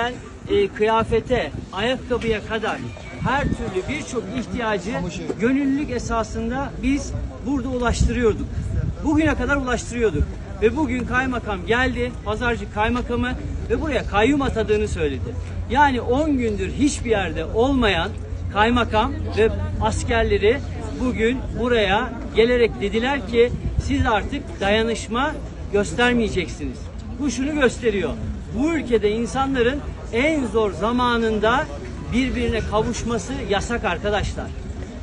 gelen e, kıyafete, ayakkabıya kadar her türlü birçok ihtiyacı gönüllülük esasında biz burada ulaştırıyorduk. Bugüne kadar ulaştırıyorduk. Ve bugün kaymakam geldi, pazarcı kaymakamı ve buraya kayyum atadığını söyledi. Yani 10 gündür hiçbir yerde olmayan kaymakam ve askerleri bugün buraya gelerek dediler ki siz artık dayanışma göstermeyeceksiniz. Bu şunu gösteriyor. Bu ülkede insanların en zor zamanında birbirine kavuşması yasak arkadaşlar.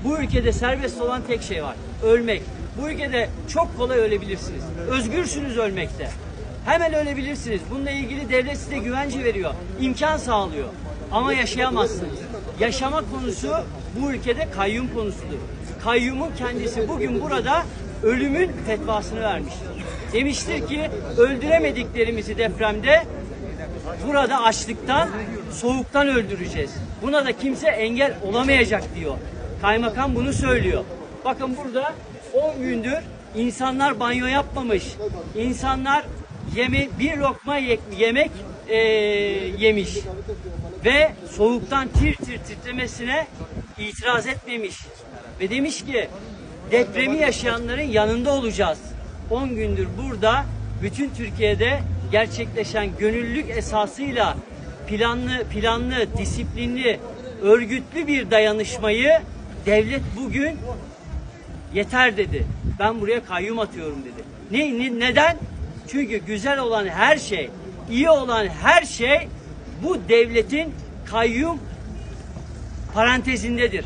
Bu ülkede serbest olan tek şey var. Ölmek. Bu ülkede çok kolay ölebilirsiniz. Özgürsünüz ölmekte. Hemen ölebilirsiniz. Bununla ilgili devlet size güvence veriyor. imkan sağlıyor. Ama yaşayamazsınız. Yaşama konusu bu ülkede kayyum konusudur. Kayyumun kendisi bugün burada ölümün fetvasını vermiştir. Demiştir ki öldüremediklerimizi depremde burada açlıktan, soğuktan öldüreceğiz. Buna da kimse engel olamayacak diyor. Kaymakam bunu söylüyor. Bakın burada 10 gündür insanlar banyo yapmamış. İnsanlar yeme bir lokma ye- yemek eee, yemiş ve soğuktan tir tir titremesine itiraz etmemiş ve demiş ki depremi yaşayanların yanında olacağız. 10 gündür burada bütün Türkiye'de gerçekleşen gönüllülük esasıyla planlı planlı, disiplinli, örgütlü bir dayanışmayı devlet bugün yeter dedi. Ben buraya kayyum atıyorum dedi. Ne, ne- neden? Çünkü güzel olan her şey, iyi olan her şey bu devletin kayyum parantezindedir.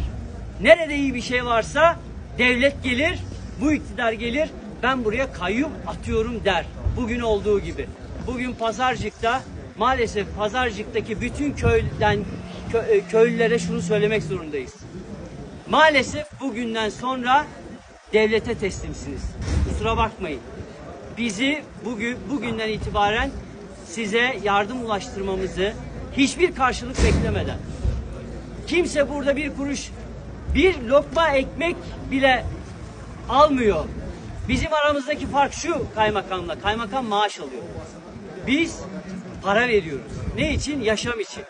Nerede iyi bir şey varsa devlet gelir, bu iktidar gelir, ben buraya kayyum atıyorum der. Bugün olduğu gibi. Bugün Pazarcık'ta maalesef Pazarcık'taki bütün köyden kö- e, köylülere şunu söylemek zorundayız. Maalesef bugünden sonra devlete teslimsiniz. Kusura bakmayın. Bizi bugün bugünden itibaren size yardım ulaştırmamızı hiçbir karşılık beklemeden kimse burada bir kuruş bir lokma ekmek bile almıyor. Bizim aramızdaki fark şu kaymakamla. Kaymakam maaş alıyor. Biz para veriyoruz. Ne için? Yaşam için.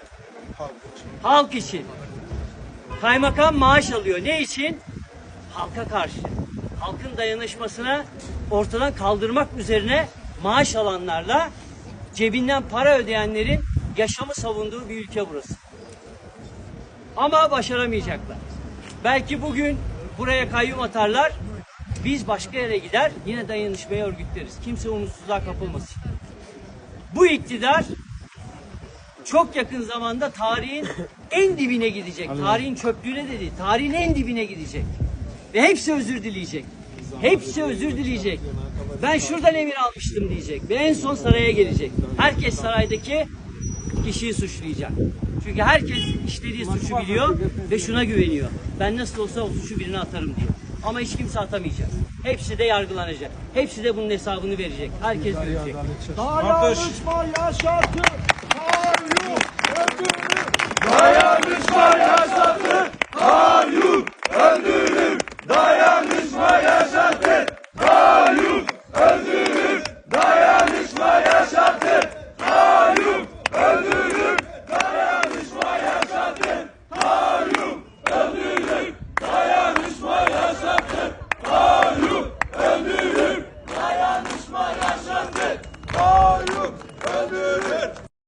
Halk için. Kaymakam maaş alıyor. Ne için? Halka karşı. Halkın dayanışmasına ortadan kaldırmak üzerine maaş alanlarla cebinden para ödeyenlerin yaşamı savunduğu bir ülke burası. Ama başaramayacaklar. Belki bugün buraya kayyum atarlar. Biz başka yere gider yine dayanışmaya örgütleriz. Kimse umutsuzluğa kapılmasın. Bu iktidar çok yakın zamanda tarihin en dibine gidecek. Tarihin çöplüğüne de değil, tarihin en dibine gidecek. Ve hepsi özür dileyecek. Hepsi özür dileyecek. Ben şuradan emir almıştım diyecek. Ve en son saraya gelecek. Herkes saraydaki kişiyi suçlayacak. Çünkü herkes işlediği suçu biliyor ve şuna güveniyor. Ben nasıl olsa o suçu birine atarım diyor. Ama hiç kimse atamayacak. Hepsi de yargılanacak. Hepsi de bunun hesabını verecek. Herkes verecek. Dayanışma yaşatır.